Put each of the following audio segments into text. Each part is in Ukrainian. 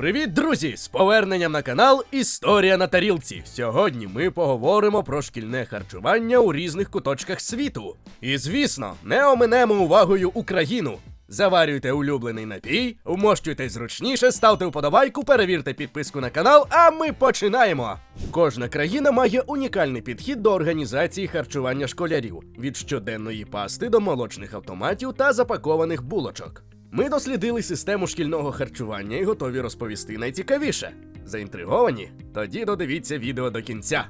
Привіт, друзі! З поверненням на канал Історія на тарілці. Сьогодні ми поговоримо про шкільне харчування у різних куточках світу. І звісно, не оминемо увагою Україну. Заварюйте улюблений напій, вмощуйтесь зручніше, ставте вподобайку, перевірте підписку на канал, а ми починаємо. Кожна країна має унікальний підхід до організації харчування школярів від щоденної пасти до молочних автоматів та запакованих булочок. Ми дослідили систему шкільного харчування і готові розповісти найцікавіше. Заінтриговані? Тоді додивіться відео до кінця.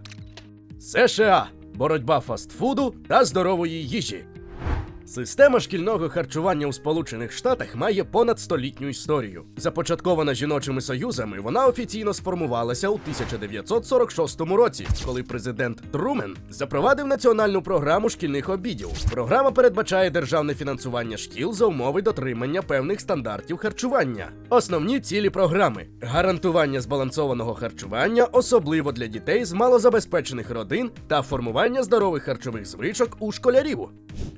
США боротьба фастфуду та здорової їжі. Система шкільного харчування у Сполучених Штатах має понад столітню історію. Започаткована жіночими союзами, вона офіційно сформувалася у 1946 році, коли президент Трумен запровадив національну програму шкільних обідів. Програма передбачає державне фінансування шкіл за умови дотримання певних стандартів харчування. Основні цілі програми: гарантування збалансованого харчування, особливо для дітей з малозабезпечених родин, та формування здорових харчових звичок у школярів.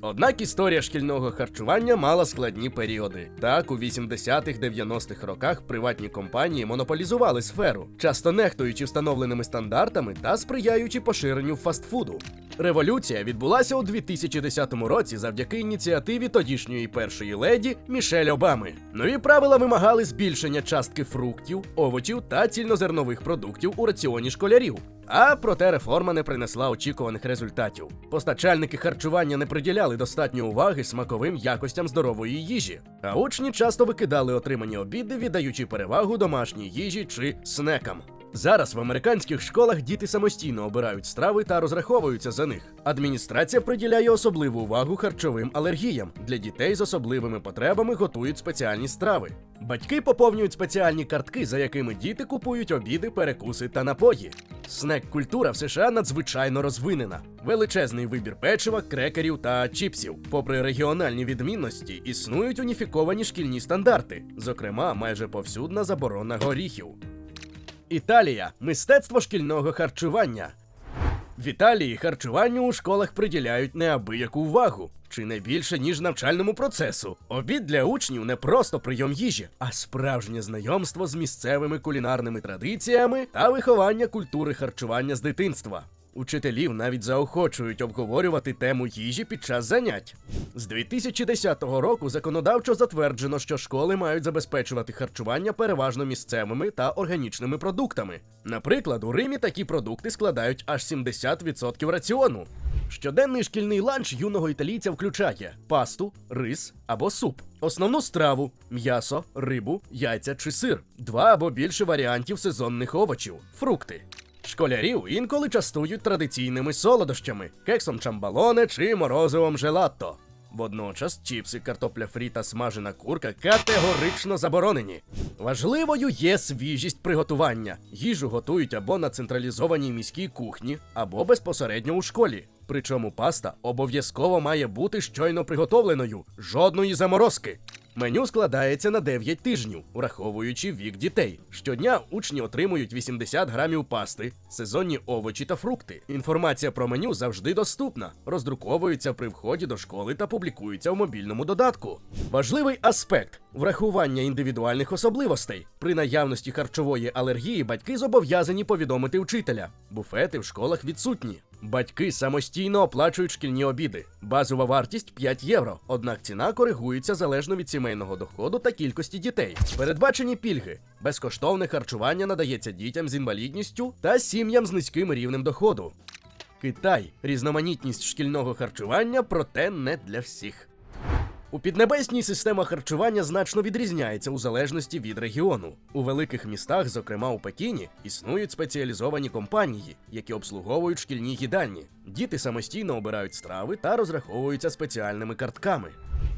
Однак історія шкільного харчування мала складні періоди. Так, у 80-х-90-х роках приватні компанії монополізували сферу, часто нехтуючи встановленими стандартами та сприяючи поширенню фастфуду. Революція відбулася у 2010 році завдяки ініціативі тодішньої першої леді Мішель Обами. Нові правила вимагали збільшення частки фруктів, овочів та цільнозернових продуктів у раціоні школярів. А проте реформа не принесла очікуваних результатів. Постачальники харчування не приділяли достатньо уваги смаковим якостям здорової їжі, а учні часто викидали отримані обіди, віддаючи перевагу домашній їжі чи снекам. Зараз в американських школах діти самостійно обирають страви та розраховуються за них. Адміністрація приділяє особливу увагу харчовим алергіям. Для дітей з особливими потребами готують спеціальні страви. Батьки поповнюють спеціальні картки, за якими діти купують обіди, перекуси та напої. Снек-культура в США надзвичайно розвинена. Величезний вибір печива, крекерів та чіпсів. Попри регіональні відмінності, існують уніфіковані шкільні стандарти, зокрема, майже повсюдна заборона горіхів. Італія мистецтво шкільного харчування. В Італії харчуванню у школах приділяють неабияку увагу, чи не більше, ніж навчальному процесу. Обід для учнів не просто прийом їжі, а справжнє знайомство з місцевими кулінарними традиціями та виховання культури харчування з дитинства. Учителів навіть заохочують обговорювати тему їжі під час занять. З 2010 року законодавчо затверджено, що школи мають забезпечувати харчування переважно місцевими та органічними продуктами. Наприклад, у Римі такі продукти складають аж 70% раціону. Щоденний шкільний ланч юного італійця включає пасту, рис або суп, основну страву, м'ясо, рибу, яйця чи сир, два або більше варіантів сезонних овочів, фрукти. Школярів інколи частують традиційними солодощами, кексом чамбалоне чи морозивом желатто. Водночас чіпси, картопля фрі та смажена курка категорично заборонені. Важливою є свіжість приготування. Їжу готують або на централізованій міській кухні, або безпосередньо у школі. Причому паста обов'язково має бути щойно приготовленою, жодної заморозки. Меню складається на 9 тижнів, враховуючи вік дітей. Щодня учні отримують 80 грамів пасти, сезонні овочі та фрукти. Інформація про меню завжди доступна, роздруковується при вході до школи та публікується в мобільному додатку. Важливий аспект врахування індивідуальних особливостей. При наявності харчової алергії батьки зобов'язані повідомити вчителя. Буфети в школах відсутні. Батьки самостійно оплачують шкільні обіди. Базова вартість 5 євро. Однак ціна коригується залежно від сімейного доходу та кількості дітей. Передбачені пільги. Безкоштовне харчування надається дітям з інвалідністю та сім'ям з низьким рівнем доходу. Китай різноманітність шкільного харчування, проте не для всіх. У Піднебесній система харчування значно відрізняється у залежності від регіону. У великих містах, зокрема у Пекіні, існують спеціалізовані компанії, які обслуговують шкільні їдальні. Діти самостійно обирають страви та розраховуються спеціальними картками.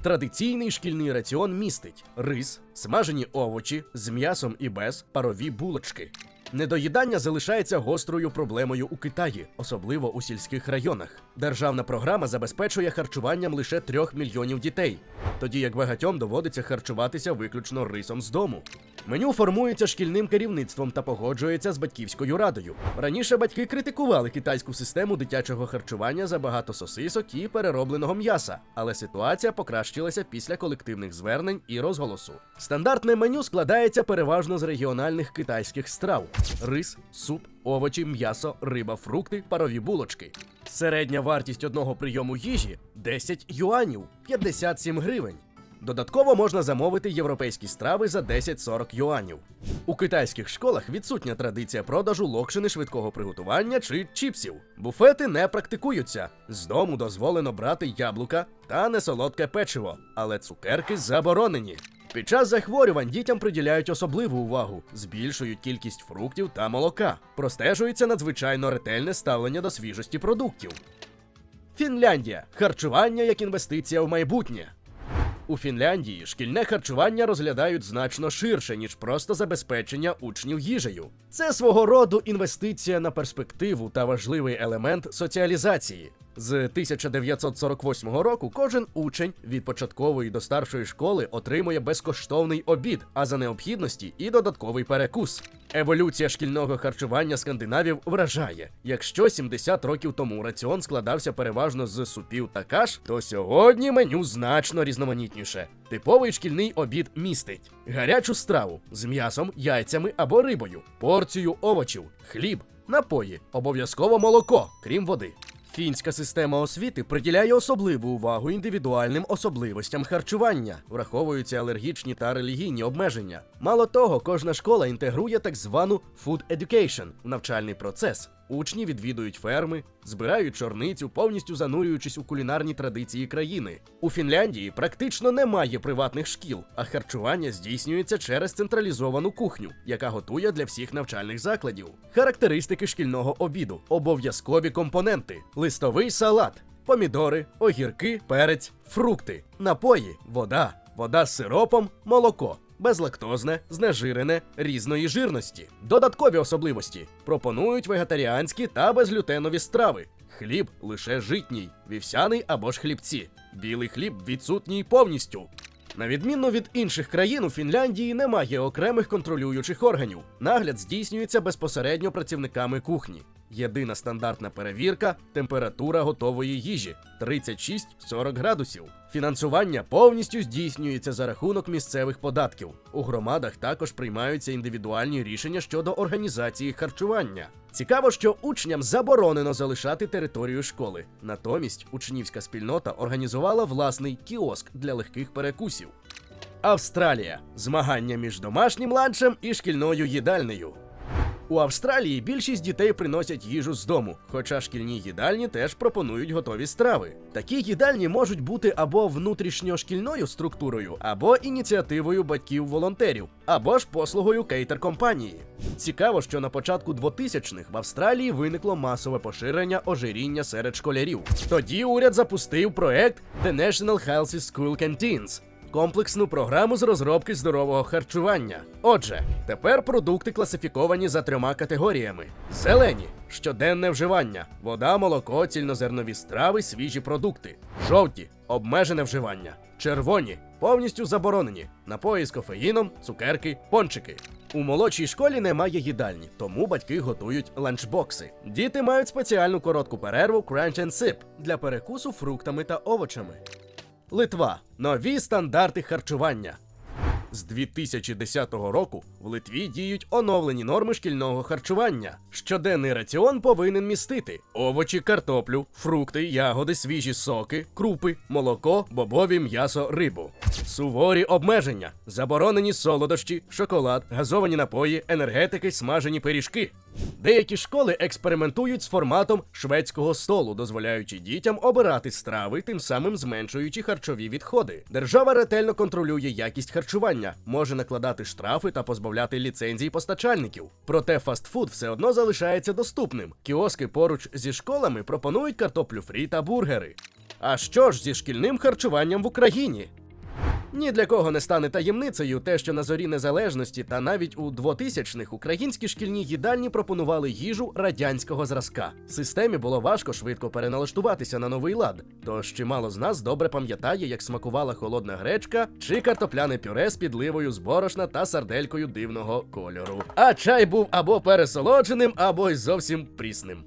Традиційний шкільний раціон містить рис, смажені овочі з м'ясом і без, парові булочки. Недоїдання залишається гострою проблемою у Китаї, особливо у сільських районах. Державна програма забезпечує харчуванням лише трьох мільйонів дітей, тоді як багатьом доводиться харчуватися виключно рисом з дому. Меню формується шкільним керівництвом та погоджується з батьківською радою. Раніше батьки критикували китайську систему дитячого харчування за багато сосисок і переробленого м'яса, але ситуація покращилася після колективних звернень і розголосу. Стандартне меню складається переважно з регіональних китайських страв: рис, суп, овочі, м'ясо, риба, фрукти, парові булочки. Середня вартість одного прийому їжі 10 юанів 57 гривень. Додатково можна замовити європейські страви за 10-40 юанів. У китайських школах відсутня традиція продажу локшини швидкого приготування чи чіпсів. Буфети не практикуються. З дому дозволено брати яблука та несолодке печиво, але цукерки заборонені. Під час захворювань дітям приділяють особливу увагу, збільшують кількість фруктів та молока. Простежується надзвичайно ретельне ставлення до свіжості продуктів. Фінляндія харчування як інвестиція в майбутнє. У Фінляндії шкільне харчування розглядають значно ширше, ніж просто забезпечення учнів їжею. Це свого роду інвестиція на перспективу та важливий елемент соціалізації. З 1948 року кожен учень від початкової до старшої школи отримує безкоштовний обід, а за необхідності і додатковий перекус. Еволюція шкільного харчування скандинавів вражає. Якщо 70 років тому раціон складався переважно з супів та каш, то сьогодні меню значно різноманітніше. Типовий шкільний обід містить гарячу страву з м'ясом, яйцями або рибою, порцію овочів, хліб, напої, обов'язково молоко, крім води. Фінська система освіти приділяє особливу увагу індивідуальним особливостям харчування, враховуються алергічні та релігійні обмеження. Мало того, кожна школа інтегрує так звану food education навчальний процес. Учні відвідують ферми, збирають чорницю, повністю занурюючись у кулінарні традиції країни. У Фінляндії практично немає приватних шкіл, а харчування здійснюється через централізовану кухню, яка готує для всіх навчальних закладів. Характеристики шкільного обіду, обов'язкові компоненти: листовий салат, помідори, огірки, перець, фрукти, напої, вода, вода з сиропом, молоко. Безлактозне, знежирене, різної жирності. Додаткові особливості пропонують вегетаріанські та безглютенові страви. Хліб лише житній, вівсяний або ж хлібці. Білий хліб відсутній повністю. На відміну від інших країн, у Фінляндії немає окремих контролюючих органів. Нагляд здійснюється безпосередньо працівниками кухні. Єдина стандартна перевірка температура готової їжі 36-40 градусів. Фінансування повністю здійснюється за рахунок місцевих податків. У громадах також приймаються індивідуальні рішення щодо організації харчування. Цікаво, що учням заборонено залишати територію школи. Натомість учнівська спільнота організувала власний кіоск для легких перекусів. Австралія змагання між домашнім ланчем і шкільною їдальнею. У Австралії більшість дітей приносять їжу з дому, хоча шкільні їдальні теж пропонують готові страви. Такі їдальні можуть бути або внутрішньошкільною структурою, або ініціативою батьків-волонтерів, або ж послугою кейтер-компанії. Цікаво, що на початку 2000-х в Австралії виникло масове поширення ожиріння серед школярів. Тоді уряд запустив проект The National Healthy School Canteens, комплексну програму з розробки здорового харчування. Отже, тепер продукти класифіковані за трьома категоріями: зелені щоденне вживання, вода, молоко, цільнозернові страви, свіжі продукти, жовті обмежене вживання, червоні повністю заборонені, напої з кофеїном, цукерки, пончики. У молодшій школі немає їдальні, тому батьки готують ланчбокси. Діти мають спеціальну коротку перерву Crunch and Sip для перекусу фруктами та овочами. Литва нові стандарти харчування. З 2010 року в Литві діють оновлені норми шкільного харчування. Щоденний раціон повинен містити овочі, картоплю, фрукти, ягоди, свіжі соки, крупи, молоко, бобові, м'ясо, рибу. Суворі обмеження, заборонені солодощі, шоколад, газовані напої, енергетики, смажені пиріжки. Деякі школи експериментують з форматом шведського столу, дозволяючи дітям обирати страви, тим самим зменшуючи харчові відходи. Держава ретельно контролює якість харчування, може накладати штрафи та позбавляти ліцензій постачальників. Проте фастфуд все одно залишається доступним. Кіоски поруч зі школами пропонують картоплю фрі та бургери. А що ж зі шкільним харчуванням в Україні? Ні для кого не стане таємницею те, що на зорі незалежності та навіть у 2000-х українські шкільні їдальні пропонували їжу радянського зразка. Системі було важко швидко переналаштуватися на новий лад. Тож чимало з нас добре пам'ятає, як смакувала холодна гречка чи картопляне пюре з підливою з борошна та сарделькою дивного кольору. А чай був або пересолодженим, або й зовсім прісним.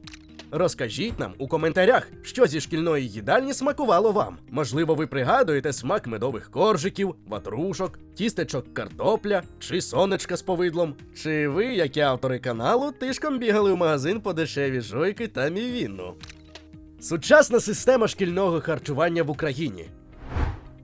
Розкажіть нам у коментарях, що зі шкільної їдальні смакувало вам. Можливо, ви пригадуєте смак медових коржиків, ватрушок, тістечок картопля чи сонечка з повидлом. Чи ви, як і автори каналу, тишком бігали в магазин по дешеві жойки та мівіну? Сучасна система шкільного харчування в Україні.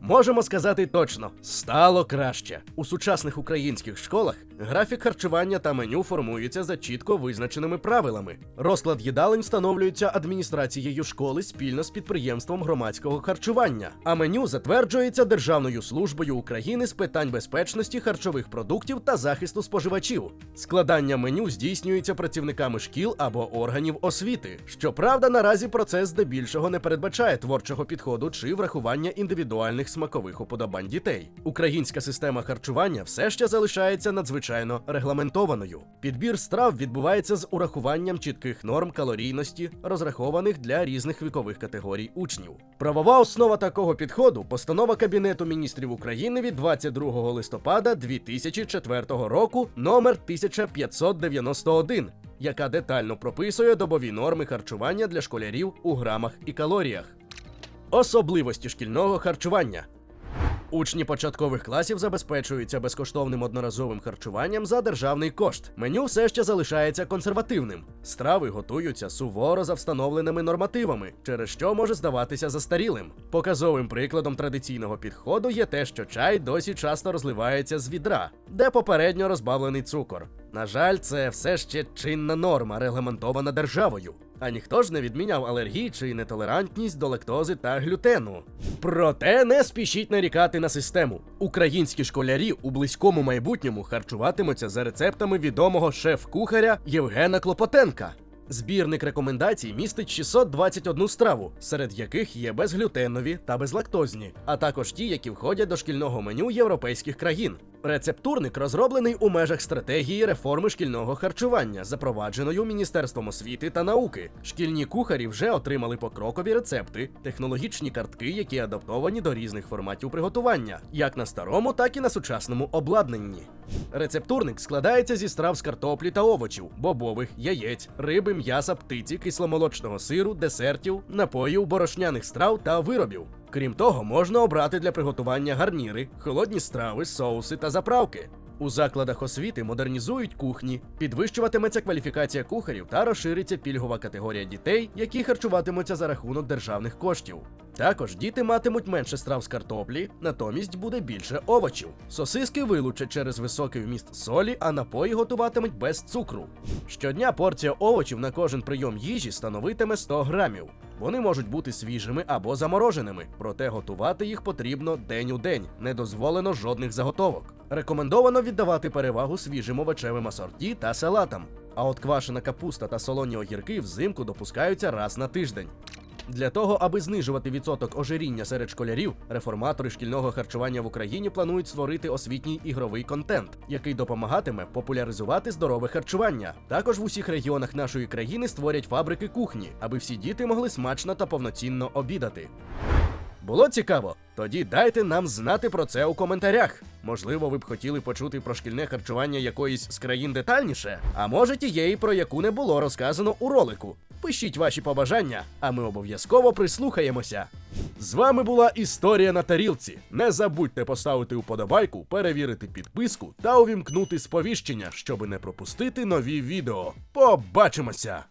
Можемо сказати точно, стало краще. У сучасних українських школах графік харчування та меню формуються за чітко визначеними правилами. Розклад їдалень встановлюється адміністрацією школи спільно з підприємством громадського харчування, а меню затверджується Державною службою України з питань безпечності харчових продуктів та захисту споживачів. Складання меню здійснюється працівниками шкіл або органів освіти. Щоправда, наразі процес здебільшого не передбачає творчого підходу чи врахування індивідуальних смакових уподобань дітей. Українська система харчування все ще залишається надзвичайно регламентованою. Підбір страв відбувається з урахуванням чітких норм калорійності, розрахованих для різних вікових категорій учнів. Правова основа такого підходу постанова Кабінету міністрів України від 22 листопада 2004 року номер 1591, яка детально прописує добові норми харчування для школярів у грамах і калоріях. Особливості шкільного харчування. Учні початкових класів забезпечуються безкоштовним одноразовим харчуванням за державний кошт. Меню все ще залишається консервативним. Страви готуються суворо за встановленими нормативами, через що може здаватися застарілим. Показовим прикладом традиційного підходу є те, що чай досі часто розливається з відра, де попередньо розбавлений цукор. На жаль, це все ще чинна норма, регламентована державою. А ніхто ж не відміняв алергії чи нетолерантність до лактози та глютену. Проте не спішіть нарікати на систему. Українські школярі у близькому майбутньому харчуватимуться за рецептами відомого шеф-кухаря Євгена Клопотенка. Збірник рекомендацій містить 621 страву, серед яких є безглютенові та безлактозні, а також ті, які входять до шкільного меню європейських країн. Рецептурник розроблений у межах стратегії реформи шкільного харчування, запровадженою Міністерством освіти та науки. Шкільні кухарі вже отримали покрокові рецепти, технологічні картки, які адаптовані до різних форматів приготування, як на старому, так і на сучасному обладнанні. Рецептурник складається зі страв з картоплі та овочів, бобових, яєць, риби, м'яса, птиці, кисломолочного сиру, десертів, напоїв, борошняних страв та виробів. Крім того, можна обрати для приготування гарніри, холодні страви, соуси та заправки. У закладах освіти модернізують кухні, підвищуватиметься кваліфікація кухарів та розшириться пільгова категорія дітей, які харчуватимуться за рахунок державних коштів. Також діти матимуть менше страв з картоплі, натомість буде більше овочів. Сосиски вилучать через високий вміст солі, а напої готуватимуть без цукру. Щодня порція овочів на кожен прийом їжі становитиме 100 грамів. Вони можуть бути свіжими або замороженими, проте готувати їх потрібно день у день. Не дозволено жодних заготовок. Рекомендовано віддавати перевагу свіжим овочевим асорті та салатам. А от квашена капуста та солоні огірки взимку допускаються раз на тиждень. Для того, аби знижувати відсоток ожиріння серед школярів, реформатори шкільного харчування в Україні планують створити освітній ігровий контент, який допомагатиме популяризувати здорове харчування. Також в усіх регіонах нашої країни створять фабрики кухні, аби всі діти могли смачно та повноцінно обідати. Було цікаво? Тоді дайте нам знати про це у коментарях. Можливо, ви б хотіли почути про шкільне харчування якоїсь з країн детальніше, а може тієї, про яку не було розказано у ролику. Пишіть ваші побажання, а ми обов'язково прислухаємося. З вами була історія на тарілці. Не забудьте поставити уподобайку, перевірити підписку та увімкнути сповіщення, щоб не пропустити нові відео. Побачимося!